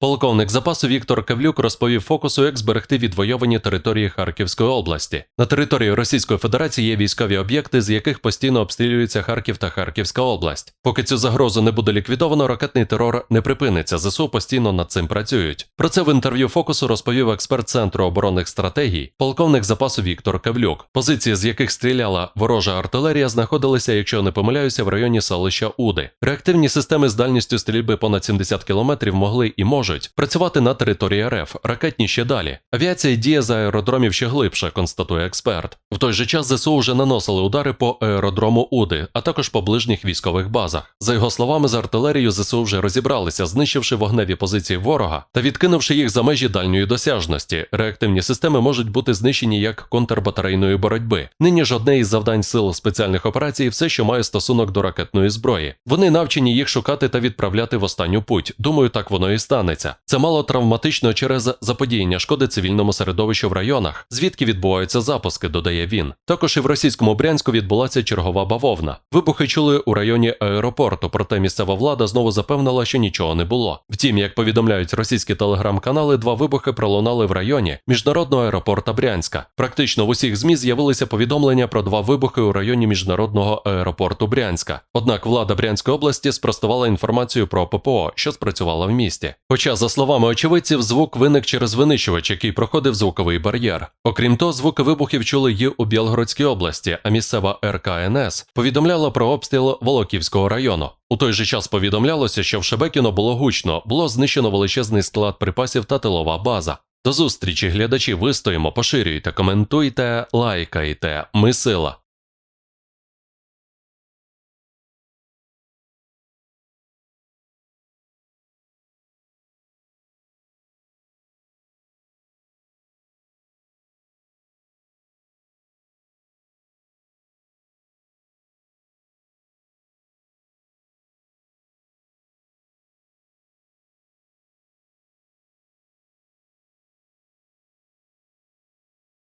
Полковник запасу Віктор Кавлюк розповів фокусу, як зберегти відвойовані території Харківської області. На території Російської Федерації є військові об'єкти, з яких постійно обстрілюються Харків та Харківська область. Поки цю загрозу не буде ліквідовано, ракетний терор не припиниться. ЗСУ постійно над цим працюють. Про це в інтерв'ю фокусу розповів експерт Центру оборонних стратегій, полковник запасу Віктор Кавлюк. Позиції, з яких стріляла ворожа артилерія, знаходилися, якщо не помиляюся, в районі селища Уди. Реактивні системи з дальністю стрільби понад 70 кілометрів могли і можуть працювати на території РФ, ракетні ще далі. Авіація діє за аеродромів ще глибше, констатує експерт. В той же час ЗСУ вже наносили удари по аеродрому Уди, а також по ближніх військових базах. За його словами, з артилерією ЗСУ вже розібралися, знищивши вогневі позиції ворога та відкинувши їх за межі дальньої досяжності. Реактивні системи можуть бути знищені як контрбатарейної боротьби. Нині ж одне із завдань сил спеціальних операцій все, що має стосунок до ракетної зброї. Вони навчені їх шукати та відправляти в останню путь. Думаю, так воно і станеться. Це мало травматично через заподіяння шкоди цивільному середовищу в районах, звідки відбуваються запуски, додає він. Також і в російському Брянську відбулася чергова бавовна. Вибухи чули у районі аеропорту, проте місцева влада знову запевнила, що нічого не було. Втім, як повідомляють російські телеграм-канали, два вибухи пролунали в районі міжнародного аеропорта Брянська. Практично в усіх ЗМІ з'явилися повідомлення про два вибухи у районі міжнародного аеропорту Брянська. Однак влада Брянської області спростувала інформацію про ППО, що спрацювала в місті. Хоча, за словами очевидців, звук виник через винищувач, який проходив звуковий бар'єр. Окрім того, звуки вибухів чули й у Білгородській області, а місцева РКНС повідомляла про обстріл Волоківського району. У той же час повідомлялося, що в Шебекіно було гучно, було знищено величезний склад припасів та тилова база. До зустрічі, глядачі, вистоїмо, поширюйте, коментуйте, лайкайте. Ми сила.